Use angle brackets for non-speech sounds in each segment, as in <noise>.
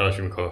안녕하십니까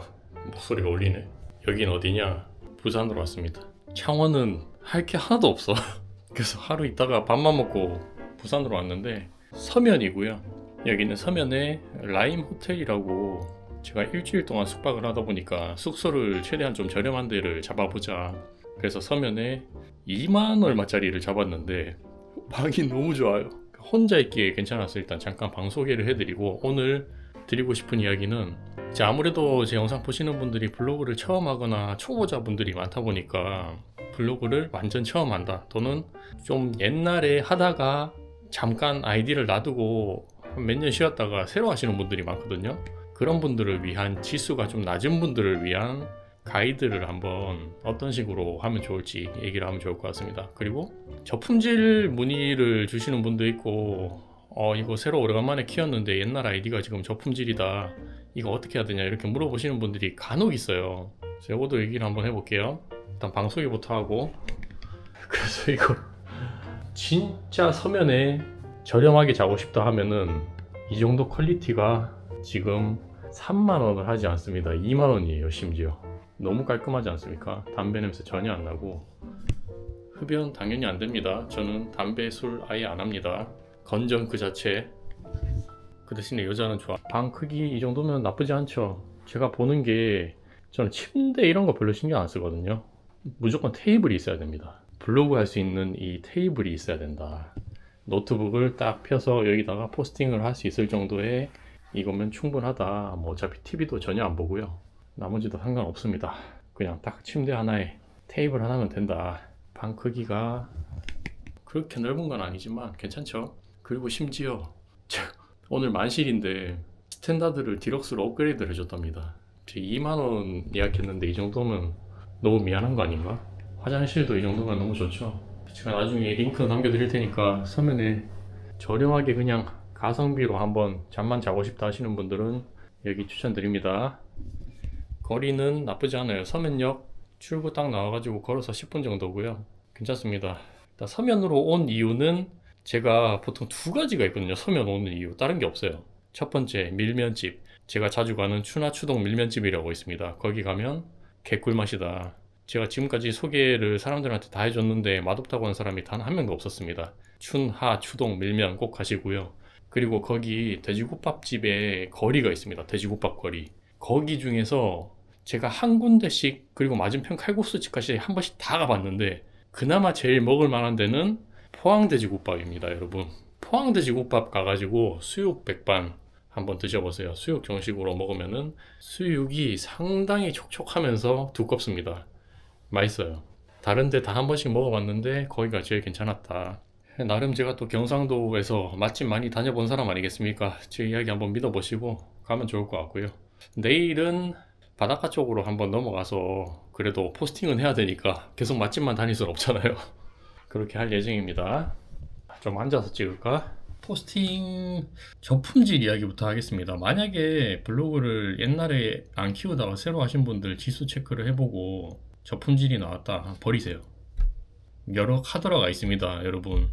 목소리가 울리네. 여긴 어디냐? 부산으로 왔습니다. 창원은 할 게 하나도 없어. <laughs> 그래서 하루 있다가 밥만 먹고 부산으로 왔는데 서면이고요. 여기는 서면에 라임 호텔이라고 제가 일주일 동안 숙박을 하다 보니까 숙소를 최대한 좀 저렴한 데를 잡아보자. 그래서 서면에 2만 얼마짜리를 잡았는데 <laughs> 방이 너무 좋아요. 혼자 있기에 괜찮아서 일단 잠깐 방 소개를 해드리고 오늘 드리고 싶은 이야기는 이제 아무래도 제 영상 보시는 분들이 블로그를 처음 하거나 초보자분들이 많다 보니까 블로그를 완전 처음 한다. 또는 좀 옛날에 하다가 잠깐 아이디를 놔두고 몇 년 쉬었다가 새로 하시는 분들이 많거든요. 그런 분들을 위한 지수가 좀 낮은 분들을 위한 가이드를 한번 어떤 식으로 하면 좋을지 얘기를 하면 좋을 것 같습니다. 그리고 저품질 문의를 주시는 분도 있고 어 이거 새로 오래간만에 키웠는데 옛날 아이디가 지금 저품질이다. 이거 어떻게 해야 되냐? 이렇게 물어보시는 분들이 간혹 있어요. 그래서 이것도 얘기를 한번 해볼게요. 일단 방송이부터 하고. <laughs> 그래서 이거 진짜 서면에 저렴하게 자고 싶다 하면은 이 정도 퀄리티가 지금 3만 원을 하지 않습니다. 2만 원이에요 심지어. 너무 깔끔하지 않습니까? 담배 냄새 전혀 안 나고. 흡연 당연히 안 됩니다. 저는 담배 술 아예 안 합니다 건전 그 자체 그 대신에 여자는 좋아. 방 크기 이 정도면 나쁘지 않죠. 제가 보는 게 저는 침대 이런 거 별로 신경 안 쓰거든요. 무조건 테이블이 있어야 됩니다. 블로그 할 수 있는 이 테이블이 있어야 된다. 노트북을 딱 펴서 여기다가 포스팅을 할 수 있을 정도의 이거면 충분하다. 뭐 어차피 TV도 전혀 안 보고요. 나머지도 상관없습니다. 그냥 딱 침대 하나에 테이블 하나면 된다. 방 크기가 그렇게 넓은 건 아니지만 괜찮죠 그리고 심지어 오늘 만실인데 스탠다드를 디럭스로 업그레이드를 해줬답니다. 제 2만원 예약했는데 이 정도면 너무 미안한 거 아닌가? 화장실도 이 정도면 너무 좋죠. 제가 나중에 링크 남겨드릴 테니까 서면에 저렴하게 그냥 가성비로 한번 잠만 자고 싶다 하시는 분들은 여기 추천드립니다. 거리는 나쁘지 않아요. 서면역 출구 딱 나와가지고 걸어서 10분 정도고요. 괜찮습니다. 서면으로 온 이유는 제가 보통 두 가지가 있거든요. 서면 오는 이유. 다른 게 없어요. 첫 번째, 밀면집. 제가 자주 가는 추나추동 밀면집이라고 있습니다. 거기 가면 개꿀맛이다. 제가 지금까지 소개를 사람들한테 다 해줬는데 맛없다고 하는 사람이 단 한 명도 없었습니다. 춘하, 추동, 밀면 꼭 가시고요. 그리고 거기 돼지국밥집에 거리가 있습니다. 돼지국밥 거리. 거기 중에서 제가 한 군데씩 그리고 맞은편 칼국수집까지 한 번씩 다 가봤는데 그나마 제일 먹을 만한 데는 포항돼지국밥입니다, 여러분. 포항돼지국밥 가가지고 수육 백반 한번 드셔보세요. 수육 정식으로 먹으면은 수육이 상당히 촉촉하면서 두껍습니다. 맛있어요. 다른데 다 한 번씩 먹어봤는데 거기가 제일 괜찮았다. 나름 제가 또 경상도에서 맛집 많이 다녀본 사람 아니겠습니까? 제 이야기 한번 믿어보시고 가면 좋을 것 같고요. 내일은 바닷가 쪽으로 한번 넘어가서 그래도 포스팅은 해야 되니까 계속 맛집만 다닐 순 없잖아요. 그렇게 할 예정입니다. 좀 앉아서 찍을까? 포스팅 저품질 이야기부터 하겠습니다. 만약에 블로그를 옛날에 안 키우다가 새로 하신 분들 지수 체크를 해보고 저품질이 나왔다 버리세요. 여러 카더라가 있습니다, 여러분.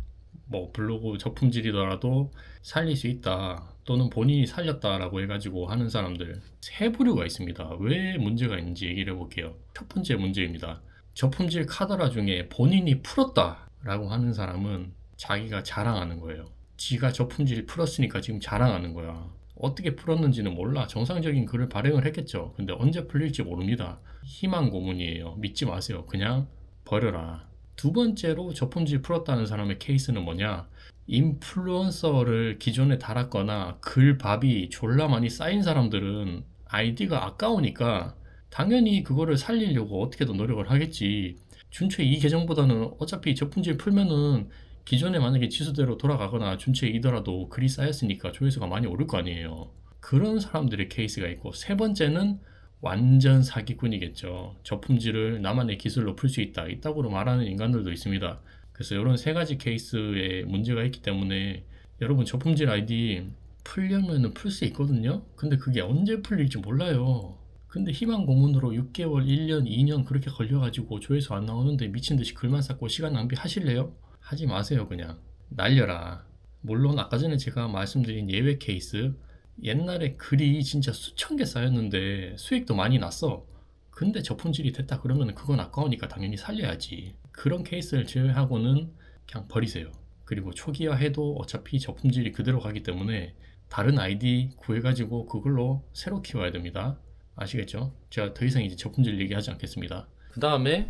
뭐 블로그 저품질이더라도 살릴 수 있다 또는 본인이 살렸다라고 해가지고 하는 사람들 세 부류가 있습니다. 왜 문제가 있는지 얘기를 해볼게요. 첫 번째 문제입니다. 저품질 카더라 중에 본인이 풀었다 라고 하는 사람은 자기가 자랑하는 거예요. 지가 저 품질 풀었으니까 지금 자랑하는 거야. 어떻게 풀었는지는 몰라. 정상적인 글을 발행을 했겠죠. 근데 언제 풀릴지 모릅니다. 희망 고문이에요. 믿지 마세요. 그냥 버려라. 두 번째로 저품질 풀었다는 사람의 케이스는 뭐냐? 인플루언서를 기존에 달았거나 글밥이 졸라 많이 쌓인 사람들은 아이디가 아까우니까 당연히 그거를 살리려고 어떻게든 노력을 하겠지. 준체 이 계정보다는 어차피 저품질 풀면은 기존에 만약에 지수대로 돌아가거나 준체 이더라도 글이 쌓였으니까 조회수가 많이 오를 거 아니에요. 그런 사람들의 케이스가 있고 세 번째는 완전 사기꾼이겠죠. 저품질을 나만의 기술로 풀 수 있다. 이따구로 말하는 인간들도 있습니다. 그래서 이런 세 가지 케이스에 문제가 있기 때문에 여러분 저품질 아이디 풀려면은 풀 수 있거든요. 근데 그게 언제 풀릴지 몰라요. 근데 희망 고문으로 6개월, 1년, 2년 그렇게 걸려가지고 조회수 안 나오는데 미친 듯이 글만 쌓고 시간 낭비 하실래요? 하지 마세요, 그냥. 날려라. 물론 아까 전에 제가 말씀드린 예외 케이스, 옛날에 글이 진짜 수천 개 쌓였는데 수익도 많이 났어. 근데 저품질이 됐다 그러면 그건 아까우니까 당연히 살려야지. 그런 케이스를 제외하고는 그냥 버리세요. 그리고 초기화해도 어차피 저품질이 그대로 가기 때문에 다른 아이디 구해가지고 그걸로 새로 키워야 됩니다. 아시겠죠? 제가 더 이상 이제 저품질 얘기하지 않겠습니다. 그 다음에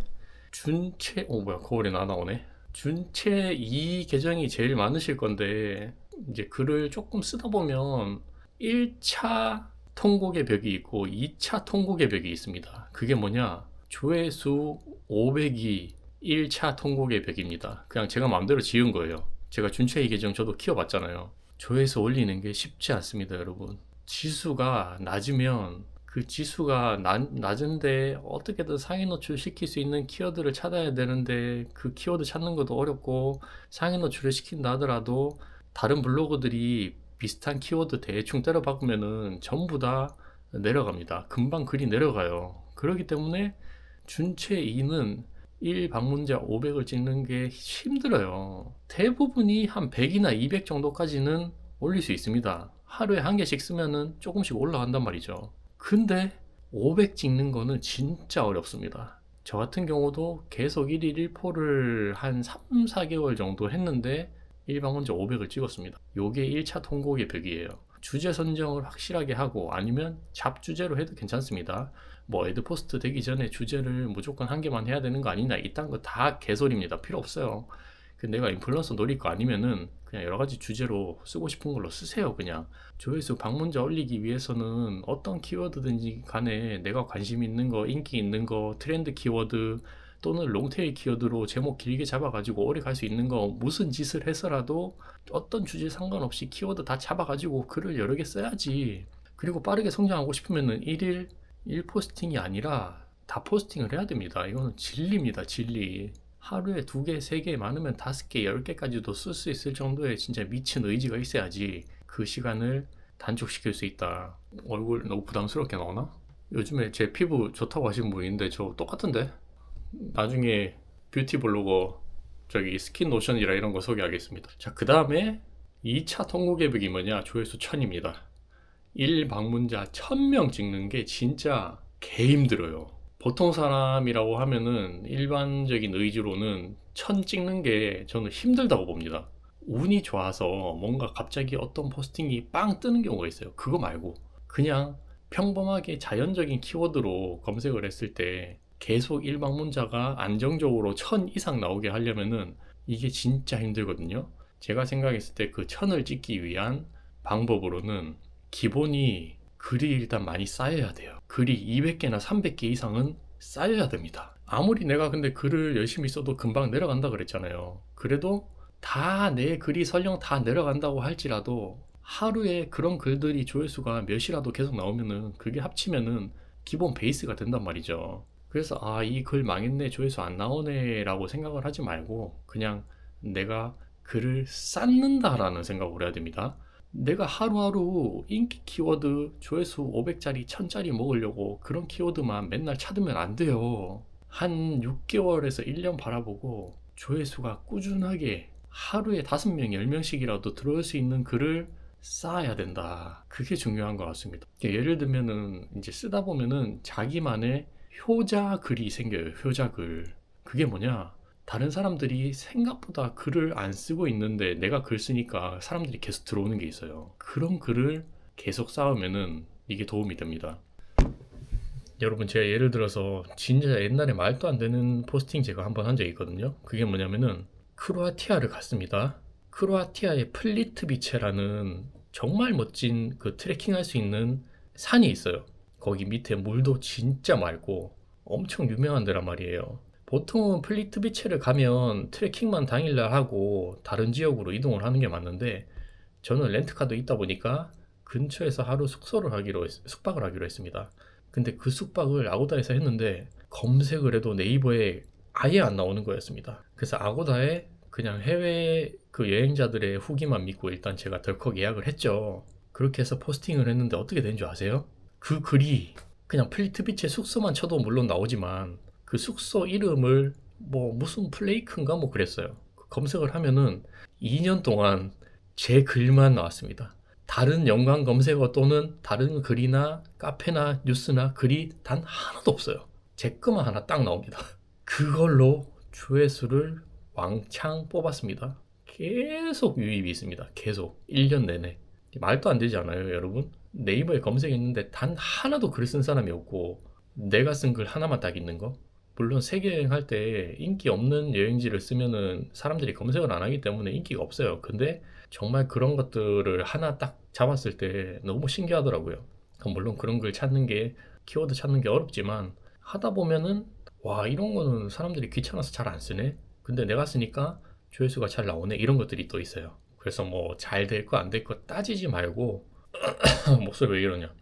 준체, 오 뭐야 거울에 나 나오네. 준체 2 계정이 제일 많으실 건데 이제 글을 조금 쓰다 보면 1차 통곡의 벽이 있고 2차 통곡의 벽이 있습니다. 그게 뭐냐? 조회수 500이 1차 통곡의 벽입니다. 그냥 제가 마음대로 지은 거예요. 제가 준체이 계정 저도 키워봤잖아요. 조회수 올리는 게 쉽지 않습니다, 여러분. 지수가 낮으면 그 지수가 낮, 낮은데 어떻게든 상위 노출 시킬 수 있는 키워드를 찾아야 되는데 그 키워드 찾는 것도 어렵고 상위 노출을 시킨다 하더라도 다른 블로거들이 비슷한 키워드 대충 때려 박으면은 전부 다 내려갑니다. 금방 글이 내려가요. 그렇기 때문에 준체 2는 1 방문자 500을 찍는 게 힘들어요. 대부분이 한 100이나 200 정도까지는 올릴 수 있습니다. 하루에 한 개씩 쓰면은 조금씩 올라간단 말이죠. 근데 500 찍는 거는 진짜 어렵습니다. 저 같은 경우도 계속 1일 1포를 한 3, 4개월 정도 했는데 일방문자 500을 찍었습니다. 요게 1차 통곡의 벽이에요. 주제 선정을 확실하게 하고 아니면 잡주제로 해도 괜찮습니다. 뭐 애드포스트 되기 전에 주제를 무조건 한 개만 해야 되는 거 아니냐 이딴 거 다 개소리입니다. 필요 없어요. 그 내가 인플루언서 노릴 거 아니면은 그냥 여러 가지 주제로 쓰고 싶은 걸로 쓰세요. 그냥 조회수 방문자 올리기 위해서는 어떤 키워드든지 간에 내가 관심 있는 거, 인기 있는 거, 트렌드 키워드 또는 롱테일 키워드로 제목 길게 잡아가지고 오래 갈 수 있는 거 무슨 짓을 해서라도 어떤 주제 상관없이 키워드 다 잡아가지고 글을 여러 개 써야지. 그리고 빠르게 성장하고 싶으면은 1일 1포스팅이 아니라 다 포스팅을 해야 됩니다. 이거는 진리입니다, 진리. 하루에 두 개, 세 개, 많으면 다섯 개, 열 개까지도 쓸 수 있을 정도의 진짜 미친 의지가 있어야지 그 시간을 단축시킬 수 있다. 얼굴 너무 부담스럽게 나오나? 요즘에 제 피부 좋다고 하시는 분 있는데 저 똑같은데? 나중에 뷰티 블로거 저기 스킨 노션이라 이런 거 소개하겠습니다. 자, 그 다음에 2차 통곡 계획이 뭐냐? 조회수 1000입니다. 1 방문자 1000명 찍는 게 진짜 개 힘들어요. 보통 사람이라고 하면은 일반적인 의지로는 1000 찍는 게 저는 힘들다고 봅니다. 운이 좋아서 뭔가 갑자기 어떤 포스팅이 빵 뜨는 경우가 있어요. 그거 말고 그냥 평범하게 자연적인 키워드로 검색을 했을 때 계속 일방 문자가 안정적으로 1000 이상 나오게 하려면은 이게 진짜 힘들거든요. 제가 생각했을 때그 1000을 찍기 위한 방법으로는 기본이 글이 일단 많이 쌓여야 돼요. 글이 200개나 300개 이상은 쌓여야 됩니다. 아무리 내가 근데 글을 열심히 써도 금방 내려간다 그랬잖아요. 그래도 다 내 글이 설령 다 내려간다고 할지라도 하루에 그런 글들이 조회수가 몇이라도 계속 나오면은 그게 합치면은 기본 베이스가 된단 말이죠. 그래서 아, 이 글 망했네, 조회수 안 나오네 라고 생각을 하지 말고 그냥 내가 글을 쌓는다라는 생각을 해야 됩니다. 내가 하루하루 인기 키워드 조회수 500짜리, 1000짜리 먹으려고 그런 키워드만 맨날 찾으면 안 돼요. 한 6개월에서 1년 바라보고 조회수가 꾸준하게 하루에 5명, 10명씩이라도 들어올 수 있는 글을 쌓아야 된다. 그게 중요한 것 같습니다. 예를 들면은 이제 쓰다 보면은 자기만의 효자 글이 생겨요. 효자 글. 그게 뭐냐? 다른 사람들이 생각보다 글을 안 쓰고 있는데 내가 글 쓰니까 사람들이 계속 들어오는 게 있어요. 그런 글을 계속 쌓으면은 이게 도움이 됩니다. 여러분 제가 예를 들어서 진짜 옛날에 말도 안 되는 포스팅 제가 한 번 한 적이 있거든요. 그게 뭐냐면은 크로아티아를 갔습니다. 크로아티아의 플리트비체라는 정말 멋진 그 트레킹 할 수 있는 산이 있어요. 거기 밑에 물도 진짜 맑고 엄청 유명한 데란 말이에요. 보통은 플리트비체를 가면 트레킹만 당일날 하고 다른 지역으로 이동을 하는 게 맞는데 저는 렌트카도 있다 보니까 근처에서 하루 숙소를 하기로 했, 숙박을 하기로 했습니다. 근데 그 숙박을 아고다에서 했는데 검색을 해도 네이버에 아예 안 나오는 거였습니다. 그래서 아고다에 그냥 해외 그 여행자들의 후기만 믿고 일단 제가 덜컥 예약을 했죠. 그렇게 해서 포스팅을 했는데 어떻게 된 줄 아세요? 그 글이 그냥 플리트비치의 숙소만 쳐도 물론 나오지만 그 숙소 이름을 뭐 무슨 플레이크인가 뭐 그랬어요. 검색을 하면은 2년 동안 제 글만 나왔습니다. 다른 연관 검색어 또는 다른 글이나 카페나 뉴스나 글이 단 하나도 없어요. 제 것만 하나 딱 나옵니다. <laughs> 그걸로 조회수를 왕창 뽑았습니다. 계속 유입이 있습니다. 계속 1년 내내. 말도 안 되지 않아요, 여러분? 네이버에 검색했는데 단 하나도 글 쓴 사람이 없고 내가 쓴 글 하나만 딱 있는 거. 물론 세계 여행할 때 인기 없는 여행지를 쓰면은 사람들이 검색을 안 하기 때문에 인기가 없어요. 근데 정말 그런 것들을 하나 딱 잡았을 때 너무 신기하더라고요. 그럼 물론 그런 글 찾는 게 키워드 찾는 게 어렵지만 하다 보면은 와 이런 거는 사람들이 귀찮아서 잘 안 쓰네. 근데 내가 쓰니까 조회수가 잘 나오네. 이런 것들이 또 있어요. 그래서 뭐 잘 될 거 안 될 거 따지지 말고 <clears throat> 목소리 왜 이러냐.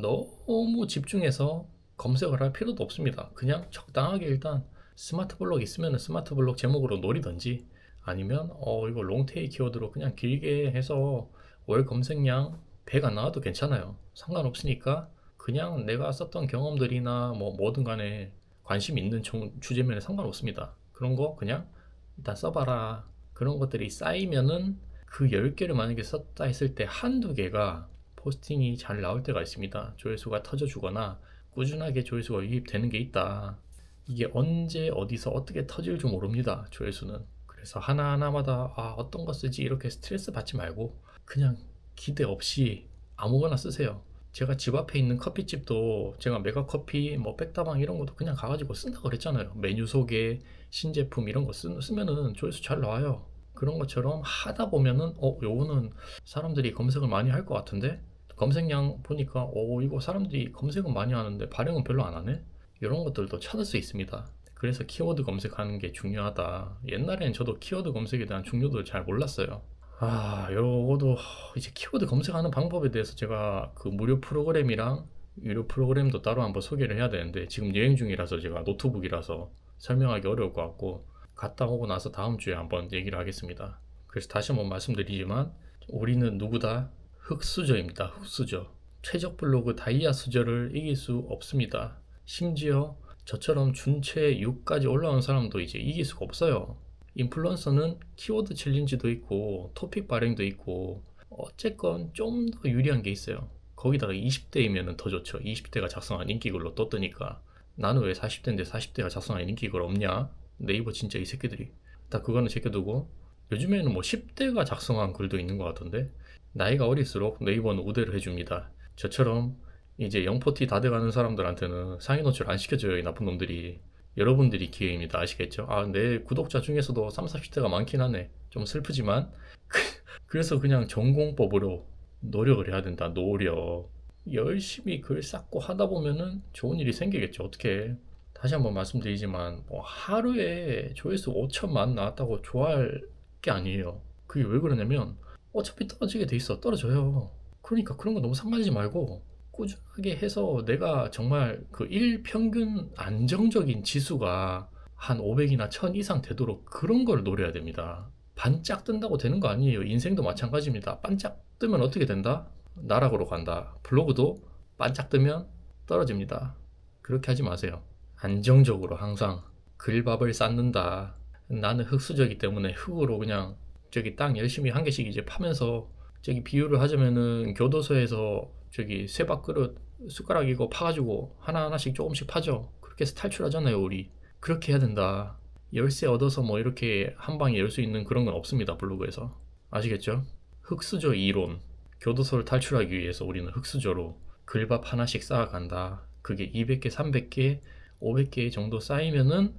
너무 집중해서 검색을 할 필요도 없습니다. 그냥 적당하게 일단 스마트 블록 있으면 스마트 블록 제목으로 노리든지 아니면 어 이거 롱테일 키워드로 그냥 길게 해서 월 검색량 100안 나와도 괜찮아요. 상관없으니까 그냥 내가 썼던 경험들이나 뭐 뭐든 간에 관심 있는 종- 주제면에 상관없습니다. 그런 거 그냥 일단 써봐라. 그런 것들이 쌓이면은 그 10개를 만약에 썼다 했을 때 한두 개가 포스팅이 잘 나올 때가 있습니다. 조회수가 터져주거나 꾸준하게 조회수가 유입되는 게 있다. 이게 언제 어디서 어떻게 터질 줄 모릅니다. 조회수는. 그래서 하나하나마다 아, 어떤 거 쓰지 이렇게 스트레스 받지 말고 그냥 기대 없이 아무거나 쓰세요. 제가 집 앞에 있는 커피집도 제가 메가커피, 뭐 백다방 이런 것도 그냥 가가지고 쓴다 그랬잖아요. 메뉴 소개, 신제품 이런 거 쓰, 쓰면은 조회수 잘 나와요. 그런 것처럼 하다 보면은 어 요거는 사람들이 검색을 많이 할 것 같은데 검색량 보니까 어 이거 사람들이 검색은 많이 하는데 발행은 별로 안 하네. 이런 것들도 찾을 수 있습니다. 그래서 키워드 검색하는 게 중요하다. 옛날엔 저도 키워드 검색에 대한 중요도를 잘 몰랐어요. 아, 요거도 이제 키워드 검색하는 방법에 대해서 제가 그 무료 프로그램이랑 유료 프로그램도 따로 한번 소개를 해야 되는데 지금 여행 중이라서 제가 노트북이라서 설명하기 어려울 것 같고 갔다 오고 나서 다음 주에 한번 얘기를 하겠습니다. 그래서 다시 한번 말씀드리지만 우리는 누구다 흑수저입니다. 흑수저. 최적 블로그 다이아 수저를 이길 수 없습니다. 심지어 저처럼 준체 6까지 올라온 사람도 이제 이길 수가 없어요. 인플루언서는 키워드 챌린지도 있고 토픽 발행도 있고 어쨌건 좀 더 유리한 게 있어요. 거기다가 20대이면 더 좋죠. 20대가 작성한 인기글로 떴더니까 나는 왜 40대인데 40대가 작성한 인기글 없냐? 네이버 진짜 이 새끼들이 다 그거는 제껴두고 요즘에는 뭐 10대가 작성한 글도 있는 것 같던데 나이가 어릴수록 네이버는 우대를 해줍니다. 저처럼 이제 영포티 다 돼가는 사람들한테는 상위 노출 안 시켜줘요 이 나쁜 놈들이. 여러분들이 기회입니다. 아시겠죠? 아 내 구독자 중에서도 30, 40대가 많긴 하네. 좀 슬프지만. <laughs> 그래서 그냥 전공법으로 노력을 해야 된다 노력. 열심히 글 쌓고 하다 보면은 좋은 일이 생기겠죠. 어떻게? 다시 한번 말씀드리지만 뭐 하루에 조회수 5천만 나왔다고 좋아할 게 아니에요. 그게 왜 그러냐면 어차피 떨어지게 돼 있어 떨어져요 그러니까 그런 거 너무 상관하지 말고 꾸준하게 해서 내가 정말 그 일평균 안정적인 지수가 한 500이나 1000 이상 되도록 그런 걸 노려야 됩니다. 반짝 뜬다고 되는 거 아니에요. 인생도 마찬가지입니다. 반짝 뜨면 어떻게 된다? 나락으로 간다. 블로그도 반짝 뜨면 떨어집니다. 그렇게 하지 마세요. 안정적으로 항상 글밥을 쌓는다. 나는 흙수저기 때문에 흙으로 그냥 저기 땅 열심히 한 개씩 이제 파면서 저기 비유를 하자면은 교도소에서 저기 쇠밥 그릇 숟가락 이거 파가지고 하나하나씩 조금씩 파죠. 그렇게 해서 탈출하잖아요, 우리. 그렇게 해야 된다. 열쇠 얻어서 뭐 이렇게 한 방에 열 수 있는 그런 건 없습니다, 블로그에서. 아시겠죠? 흙수저 이론. 교도소를 탈출하기 위해서 우리는 흙수저로 글밥 하나씩 쌓아간다. 그게 200개, 300개, 500개 정도 쌓이면은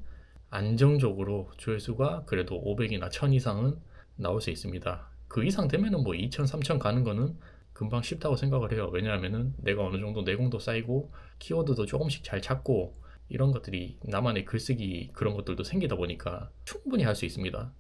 안정적으로 조회수가 그래도 500이나 1000 이상은 나올 수 있습니다. 그 이상 되면은 뭐 2000, 3000 가는 거는 금방 쉽다고 생각을 해요. 왜냐하면은 내가 어느 정도 내공도 쌓이고 키워드도 조금씩 잘 찾고 이런 것들이 나만의 글쓰기 그런 것들도 생기다 보니까 충분히 할 수 있습니다.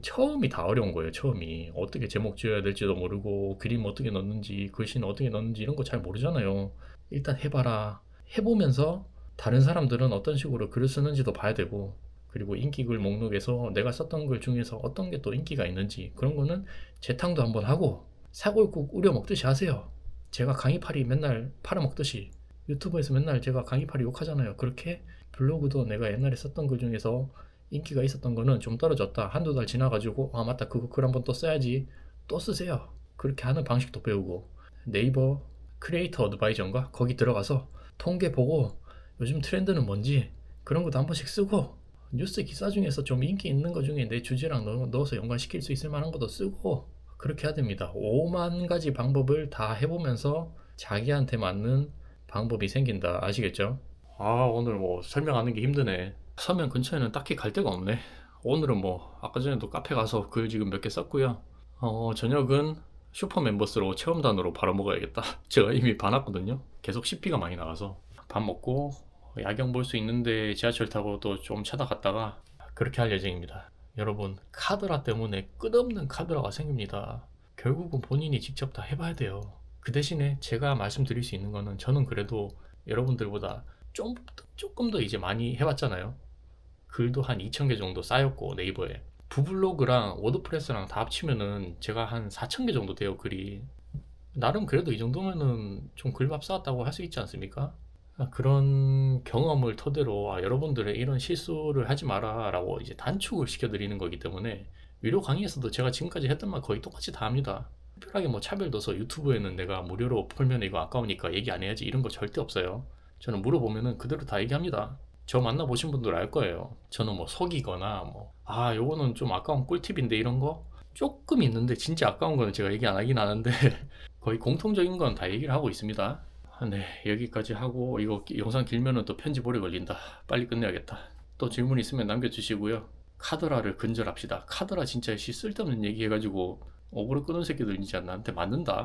처음이 다 어려운 거예요. 처음이 어떻게 제목 지어야 될지도 모르고 그림 어떻게 넣는지 글씨는 어떻게 넣는지 이런 거 잘 모르잖아요. 일단 해봐라. 해보면서 다른 사람들은 어떤 식으로 글을 쓰는지도 봐야 되고 그리고 인기글 목록에서 내가 썼던 글 중에서 어떤 게 또 인기가 있는지 그런 거는 재탕도 한번 하고 사골국 우려 먹듯이 하세요. 제가 강의팔이 맨날 팔아먹듯이 유튜브에서 맨날 제가 강의팔이 욕하잖아요. 그렇게 블로그도 내가 옛날에 썼던 글 중에서 인기가 있었던 거는 좀 떨어졌다. 한두 달 지나가지고 아 맞다 그거 글 한번 또 써야지. 또 쓰세요. 그렇게 하는 방식도 배우고 네이버 크리에이터 어드바이저인가 거기 들어가서 통계 보고 요즘 트렌드는 뭔지 그런 것도 한 번씩 쓰고 뉴스 기사 중에서 좀 인기 있는 것 중에 내 주제랑 넣- 넣어서 연관시킬 수 있을 만한 것도 쓰고 그렇게 해야 됩니다. 5만 가지 방법을 다 해보면서 자기한테 맞는 방법이 생긴다. 아시겠죠? 아 오늘 뭐 설명하는 게 힘드네. 서면 근처에는 딱히 갈 데가 없네. 오늘은 뭐 아까 전에도 카페 가서 글 지금 몇 개 썼고요. 어 저녁은 슈퍼 멤버스로 체험단으로 바로 먹어야겠다. <laughs> 제가 이미 봐놨거든요. 계속 CP가 많이 나가서 밥 먹고 야경 볼 수 있는데 지하철 타고 또 좀 찾아갔다가 그렇게 할 예정입니다. 여러분 카드라 때문에 끝없는 카드라가 생깁니다. 결국은 본인이 직접 다 해봐야 돼요. 그 대신에 제가 말씀드릴 수 있는 거는 저는 그래도 여러분들보다 좀 조금 더 이제 많이 해봤잖아요. 글도 한 2,000개 정도 쌓였고 네이버에 부블로그랑 워드프레스랑 다 합치면은 제가 한 4,000개 정도 돼요 글이 나름 그래도 이 정도면은 좀 글밥 쌓았다고 할 수 있지 않습니까? 아, 그런 경험을 토대로 아, 여러분들의 이런 실수를 하지 마라 라고 이제 단축을 시켜드리는 거기 때문에 유료 강의에서도 제가 지금까지 했던 말 거의 똑같이 다 합니다. 특별하게 뭐 차별 둬서 유튜브에는 내가 무료로 풀면 이거 아까우니까 얘기 안 해야지 이런 거 절대 없어요. 저는 물어보면은 그대로 다 얘기합니다. 저 만나보신 분들 알 거예요. 저는 뭐 속이거나 뭐 아 요거는 좀 아까운 꿀팁인데 이런 거? 조금 있는데 진짜 아까운 거는 제가 얘기 안 하긴 하는데 <laughs> 거의 공통적인 건 다 얘기를 하고 있습니다. 아, 네 여기까지 하고 이거 기- 영상 길면은 또 편집 오래 걸린다. 빨리 끝내야겠다. 또 질문 있으면 남겨주시고요. 카드라를 근절합시다. 카드라 진짜 씨 쓸데없는 얘기 해가지고 억울로 끄는 새끼들 진짜 나한테 맞는다